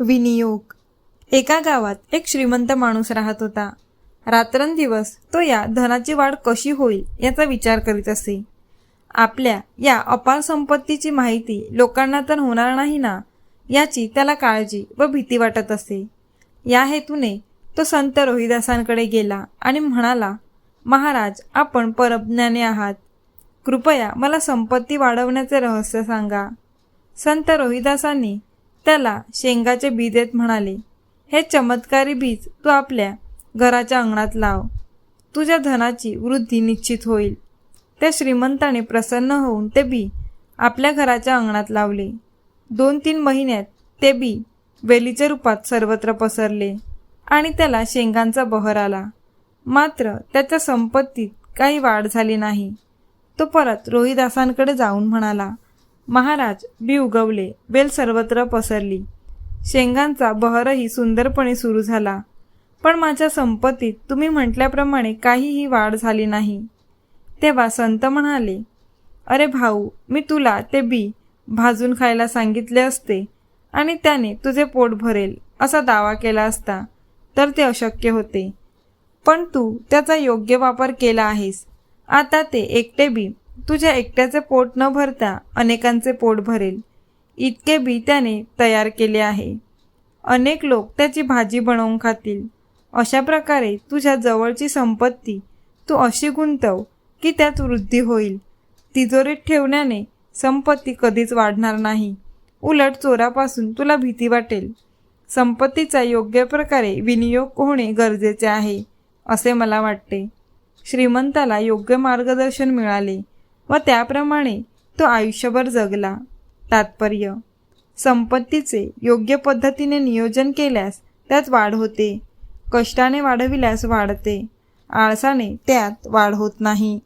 विनियोग. एका गावात एक श्रीमंत माणूस राहत होता. रात्रंदिवस तो या धनाची वाढ कशी होईल याचा विचार करीत असे. आपल्या या अपार संपत्तीची माहिती लोकांना तर होणार नाही ना याची त्याला काळजी व भीती वाटत असे. या हेतूने तो संत रोहिदासांकडे गेला आणि म्हणाला महाराज आपण परज्ञाने आहात. कृपया मला संपत्ती वाढवण्याचे रहस्य सांगा. संत रोहिदासांनी त्याला शेंगाचे बी देत म्हणाले हे चमत्कारी बीज तू आपल्या घराच्या अंगणात लाव. तुझ्या धनाची वृद्धी निश्चित होईल. त्या श्रीमंताने प्रसन्न होऊन ते बी आपल्या घराच्या अंगणात लावले. दोन तीन महिन्यात ते बी वेलीच्या रूपात सर्वत्र पसरले आणि त्याला शेंगांचा बहर आला. मात्र त्याच्या संपत्तीत काही वाढ झाली नाही. तो परत रोहिदासांकडे जाऊन म्हणाला महाराज बी उगवले वेल सर्वत्र पसरली. शेंगांचा बहरही सुंदरपणे सुरू झाला. पण माझ्या संपत्तीत तुम्ही म्हटल्याप्रमाणे काहीही वाढ झाली नाही. तेव्हा संत म्हणाले अरे भाऊ मी तुला ते बी भाजून खायला सांगितले असते आणि त्याने तुझे पोट भरेल असा दावा केला असता तर ते अशक्य होते. पण तू त्याचा योग्य वापर केला आहेस. आता ते एकटे बी तुझ्या एकट्याचे पोट न भरता अनेकांचे पोट भरेल. इतके बी त्याने तयार केले आहे. अनेक लोक त्याची भाजी बनवून खातील. अशा प्रकारे तुझ्या जवळची संपत्ती तू अशी गुंतव की त्यात वृद्धी होईल. तिजोरीत ठेवण्याने संपत्ती कधीच वाढणार नाही. उलट चोरापासून तुला भीती वाटेल. संपत्तीचा योग्य प्रकारे विनियोग होणे गरजेचे आहे असे मला वाटते. श्रीमंताला योग्य मार्गदर्शन मिळाले. व त्याप्रमाणे तो आयुष्यभर जगला. तात्पर्य संपत्तीचे योग्य पद्धतीने नियोजन केल्यास त्यात वाढ होते. कष्टाने वाढविल्यास वाढते. आळसाने त्यात वाढ होत नाही.